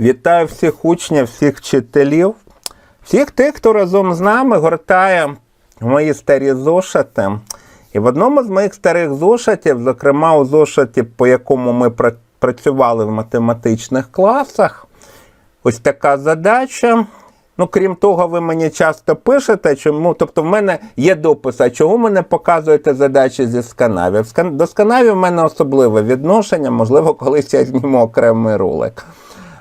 Вітаю всіх учнів, всіх вчителів, всіх тих, хто разом з нами гортає мої старі зошити. І в одному з моїх старих зошитів, зокрема у зошиті, по якому ми працювали в математичних класах, ось така задача. Ну, крім того, ви мені часто пишете, чому. Тобто, в мене є допис, а чому ви не показуєте задачі зі сканавів? Скан- До сканавів в мене особливе відношення, можливо, колись я зніму окремий ролик.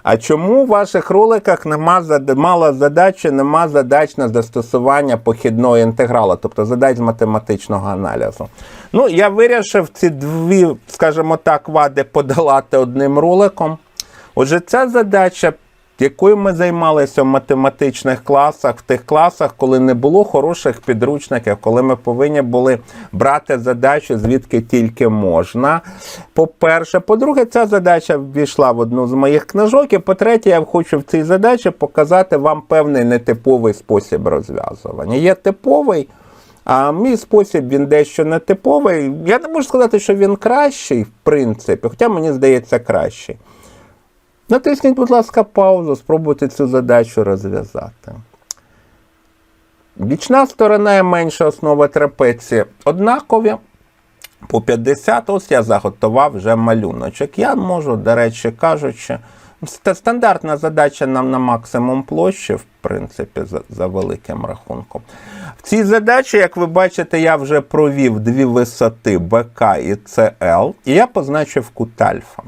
А чому в ваших роликах нема мала задачі, нема задач на застосування похідного інтеграла, тобто задач з математичного аналізу? Ну, я вирішив ці дві, скажімо так, вади подолати одним роликом. Отже, ця задача, якою ми займалися в математичних класах, в тих класах, коли не було хороших підручників, коли ми повинні були брати задачу, звідки тільки можна. По-перше, по-друге, ця задача ввійшла в одну з моїх книжок. І по-третє, я хочу в цій задачі показати вам певний нетиповий спосіб розв'язування. Є типовий. А мій спосіб він дещо нетиповий. Я не можу сказати, що він кращий, в принципі, хоча мені здається кращий. Натисніть, будь ласка, паузу, спробуйте цю задачу розв'язати. Бічна сторона і менша основа трапеції однакові. По 50 ось я заготував вже малюночок. Я можу, до речі кажучи, ст- стандартна задача нам на максимум площі, в принципі, за, за великим рахунком. В цій задачі, як ви бачите, я вже провів дві висоти БК і ЦЛ, і я позначив кут альфа.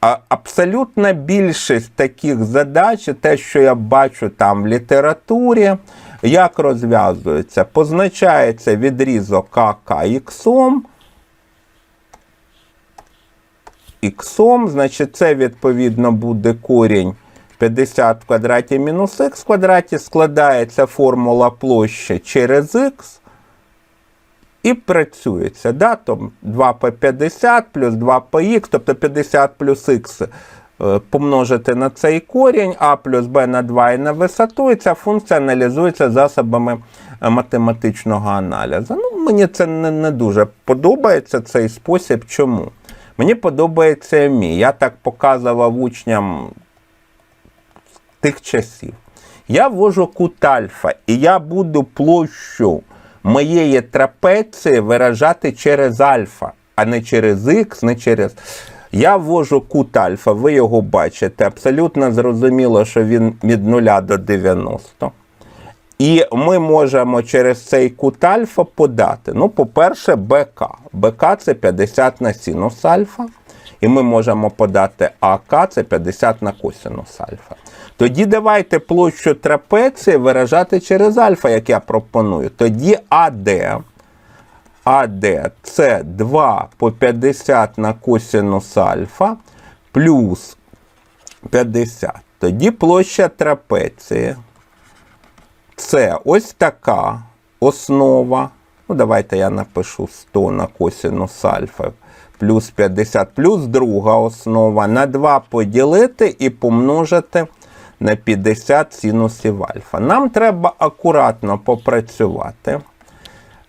Абсолютна більшість таких задач, те, що я бачу там в літературі, як розв'язується, позначається відрізок АК іксом. Іксом, значить, це відповідно буде корінь 50 в квадраті мінус х в квадраті, складається формула площі через х. І працюється. Да? Там 2 по 50 плюс 2 по х, тобто 50 плюс х е, помножити на цей корінь, а плюс b на 2 і на висоту, і ця функція аналізується засобами е, математичного аналізу. Ну, мені це не, не дуже подобається цей спосіб. Чому? Мені подобається мій. Я так показував учням тих часів. Я ввожу кут альфа, і я буду площу моєї трапеції виражати через альфа, а не через х, не через. Я ввожу кут альфа, ви його бачите. Абсолютно зрозуміло, що він від 0 до 90. І ми можемо через цей кут альфа подати. Ну, по-перше, БК. БК це 50 на синус альфа. І ми можемо подати АК це 50 на косинус альфа. Тоді давайте площу трапеції виражати через альфа, як я пропоную. Тоді АД. АД це 2 по 50 на косинус альфа плюс 50. Тоді площа трапеції. Це ось така основа. Ну, давайте я напишу 100 на косинус альфа плюс 50, плюс друга основа. На 2 поділити і помножити на 50 синусів альфа. Нам треба акуратно попрацювати.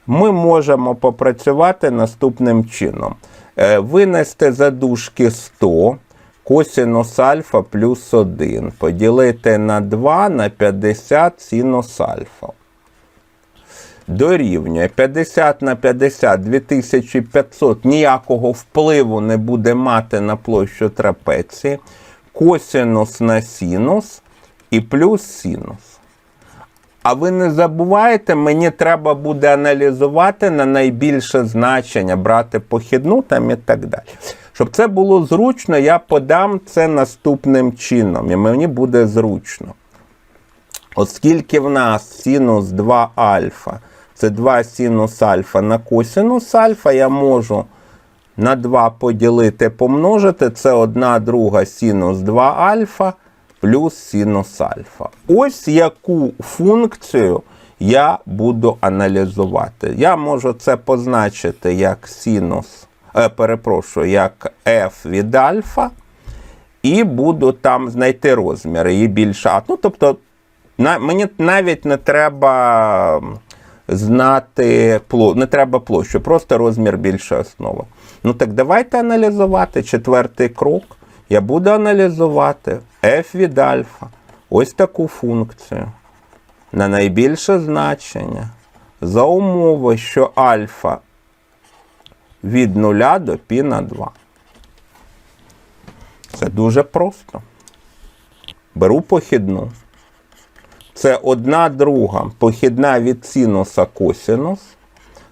Ми можемо попрацювати наступним чином. Е, Винести за дужки 100 косинус альфа плюс 1. Поділити на 2 на 50 синус альфа. Дорівнює 50 на 50 2500 ніякого впливу не буде мати на площу трапеції. Косинус на синус і плюс синус. А ви не забувайте, мені треба буде аналізувати на найбільше значення, брати похідну там і так далі. Щоб це було зручно, я подам це наступним чином, і мені буде зручно. Оскільки в нас синус 2 альфа, це 2 синус альфа на косинус альфа, я можу на 2 поділити, помножити, це 1 друга синус 2 альфа плюс синус альфа. Ось яку функцію я буду аналізувати. Я можу це позначити як синус, е, перепрошую, як f від альфа, і буду там знайти розміри, її більше. Ну, тобто, на, мені навіть не треба знати площу, не треба площу, просто розмір більшої основи. Ну так давайте аналізувати четвертий крок. я буду аналізувати f від альфа, ось таку функцію на найбільше значення за умови, що альфа від 0 до π на 2. Це дуже просто. Беру похідну. Це одна друга похідна від синуса косинус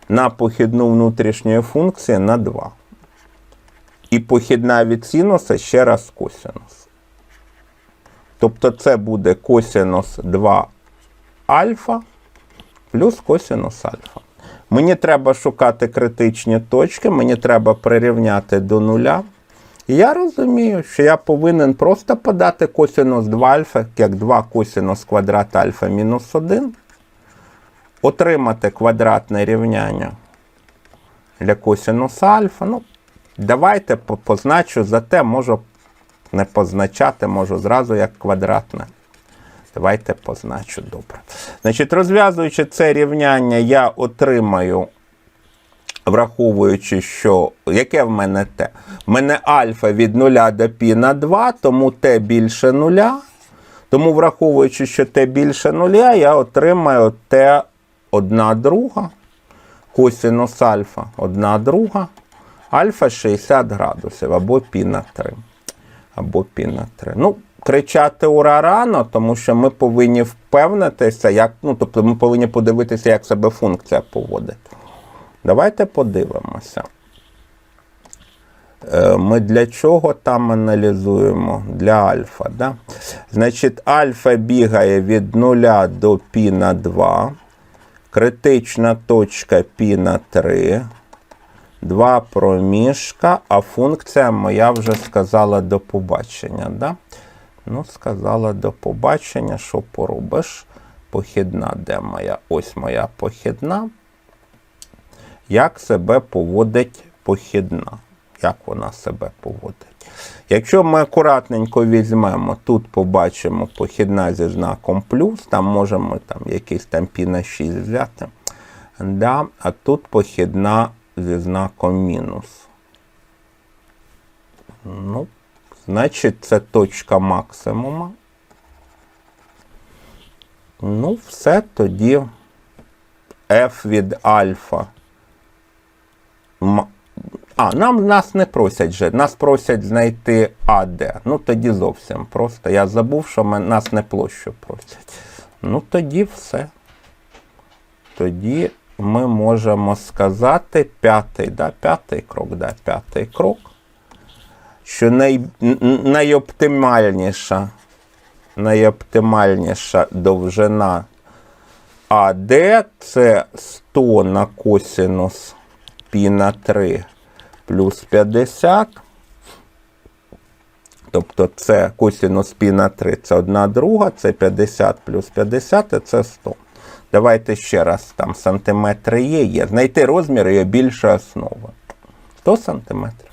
на похідну внутрішньої функції на 2. І похідна від синуса ще раз косинус. Тобто це буде косинус 2 альфа плюс косинус альфа. Мені треба шукати критичні точки, мені треба прирівняти до нуля. І я розумію, що я повинен просто подати косинус 2 альфа, як 2 косинус квадрат альфа мінус 1, отримати квадратне рівняння для косинуса альфа. Ну, давайте по- позначу, зате можу не позначати, можу зразу як квадратне. Давайте позначу добре. Значить, розв'язуючи це рівняння, я отримаю, враховуючи, що яке в мене t? В мене альфа від 0 до π на 2, тому t більше 0. Тому, враховуючи, що t більше 0, я отримаю t 1 друга, косинус альфа 1 друга, альфа 60 градусів або π на 3 або пі на 3. Ну, кричати ура рано, тому що ми повинні впевнитися, як, ну, тобто ми повинні подивитися, як себе функція поводить. Давайте подивимося. Е, Ми для чого там аналізуємо? Для альфа. Да? Значить, альфа бігає від 0 до π на 2. Критична точка π на 3. Два проміжка, а функція моя вже сказала до побачення. Да? Ну, сказала до побачення, що поробиш. Похідна, де моя? Ось моя похідна. Як себе поводить похідна? Як вона себе поводить? Якщо ми акуратненько візьмемо, тут побачимо похідна зі знаком плюс, там можемо там якийсь там пі на 6 взяти. Да? А тут похідна зі знаком мінус. Ну, значить, це точка максимума. Ну, все тоді f від альфа. А, нам нас не просять же, нас просять знайти АД. Ну тоді зовсім просто. Я забув, що ми, нас не площу просять. Ну тоді все. Тоді ми можемо сказати п'ятий, да, п'ятий крок, да, п'ятий крок, що най, найоптимальніша, найоптимальніша довжина АД це 100 на косинус π на 3 плюс 50. Тобто це косинус π на 3 це 1 друга, це 50 плюс 50, і це 100. Давайте ще раз, там сантиметри є, є. Знайти розмір і більше основи. 100 сантиметрів.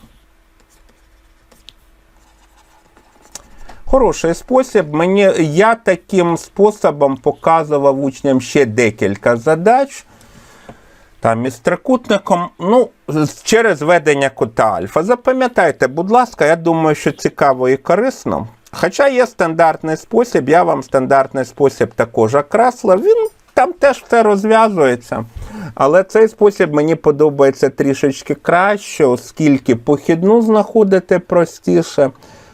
Хороший спосіб. Мені, я таким способом показував учням ще декілька задач. Із трикутником, ну, через ведення кута альфа. Запам'ятайте, будь ласка, я думаю, що цікаво і корисно. Хоча є стандартний спосіб, я вам стандартний спосіб також окреслив. Він там теж все розв'язується. Але цей спосіб мені подобається трішечки краще, оскільки похідну знаходити простіше,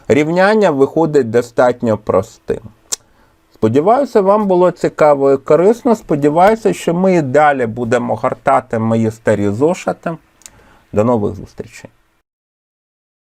рівняння виходить достатньо простим. Сподіваюся, вам було цікаво і корисно. Сподіваюся, що ми і далі будемо гортати мої старі зошити. До нових зустрічей.